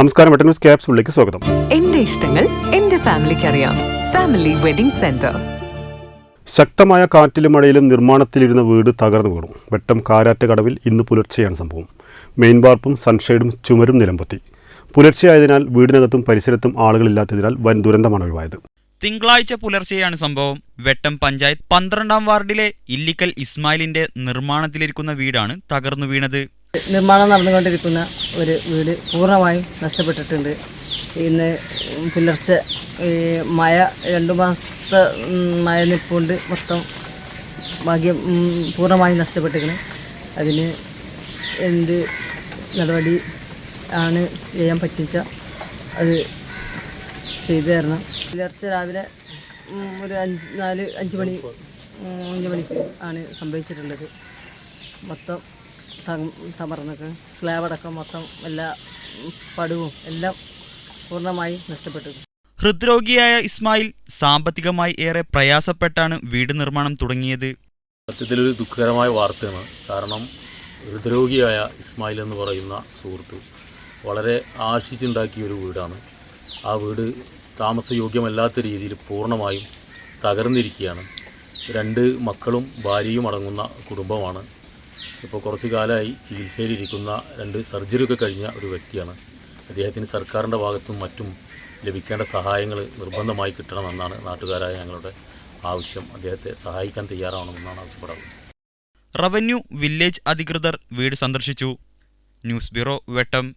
നമസ്കാരം ന്യൂസ് ക്യാപ്സുള്ളിലേക്ക് സ്വാഗതം. എന്റെ ഇഷ്ടങ്ങൾ എന്റെ ഫാമിലിക്ക് അറിയാം. Family wedding centre. ശക്തമായ കാറ്റിലും മഴയിലും നിർമ്മാണത്തിലിരുന്ന വീട് തകർന്നു വീണു. വെട്ടം കാരാറ്റ് കടവിൽ ഇന്ന് പുലർച്ചെയാണ് സംഭവം. മെയിൻ ബാർപ്പും സൺഷെയ്ഡും ചുമരും നിലംപൊത്തി. പുലർച്ചെയായതിനാൽ വീടിനകത്തും പരിസരത്തും ആളുകളില്ലാത്തതിനാൽ വൻ ദുരന്തമാണ് ഒഴിവായത്. തിങ്കളാഴ്ച പുലർച്ചെയാണ് സംഭവം. വെട്ടം പഞ്ചായത്ത് പന്ത്രണ്ടാം വാർഡിലെ ഇല്ലിക്കൽ ഇസ്മായിലിന്റെ നിർമ്മാണത്തിലിരിക്കുന്ന വീടാണ് തകർന്നു വീണത്. നിർമ്മാണം നടന്നുകൊണ്ടിരിക്കുന്ന ഒരു വീട് പൂർണമായും നഷ്ടപ്പെട്ടിട്ടുണ്ട്. ഇന്ന് പുലർച്ചെ ഈ മഴ രണ്ട് മാസത്തെ മഴ നിൽപ്പുണ്ട് മൊത്തം. ഭാഗ്യം പൂർണമായും നഷ്ടപ്പെട്ടിരിക്കണം അതിന് എന്ത് നടപടി ആണ് ചെയ്യാൻ പറ്റിച്ച അത് ചെയ്തു തരണം. പുലർച്ചെ രാവിലെ ഒരു അഞ്ച് നാല് അഞ്ച് മണി അഞ്ച് മണിക്ക് ആണ് സംഭവിച്ചിട്ടുള്ളത്. മൊത്തം തമർന്നൊക്കെ. സ്ലാബ് അടക്കം മൊത്തം എല്ലാ പടുവും എല്ലാം പൂർണമായി നഷ്ടപ്പെട്ടു. ഹൃദ്രോഗിയായ ഇസ്മായിൽ സാമ്പത്തികമായി ഏറെ പ്രയാസപ്പെട്ടാണ് വീട് നിർമ്മാണം തുടങ്ങിയത്. സത്യത്തിലൊരു ദുഃഖകരമായ വാർത്തയാണ്. കാരണം ഹൃദ്രോഗിയായ ഇസ്മായിൽ എന്ന് പറയുന്ന സുഹൃത്ത് വളരെ ആശിച്ചുണ്ടാക്കിയ ഒരു വീടാണ്. ആ വീട് താമസയോഗ്യമല്ലാത്ത രീതിയിൽ പൂർണമായും തകർന്നിരിക്കുകയാണ്. രണ്ട് മക്കളും ഭാര്യയും അടങ്ങുന്ന കുടുംബമാണ്. ഇപ്പോൾ കുറച്ച് കാലമായി ചികിത്സയിലിരിക്കുന്ന രണ്ട് സർജറിയൊക്കെ കഴിഞ്ഞ ഒരു വ്യക്തിയാണ്. അദ്ദേഹത്തിന് സർക്കാരിന്റെ ഭാഗത്തും മറ്റും ലഭിക്കേണ്ട സഹായങ്ങൾ നിർബന്ധമായി കിട്ടണമെന്നാണ് നാട്ടുകാരായ ഞങ്ങളുടെ ആവശ്യം. അദ്ദേഹത്തെ സഹായിക്കാൻ തയ്യാറാവണമെന്നാണ് ആവശ്യപ്പെടുന്നത് റവന്യൂ വില്ലേജ് അധികൃതർ വീട് സന്ദർശിച്ചു. News bureau Vettam.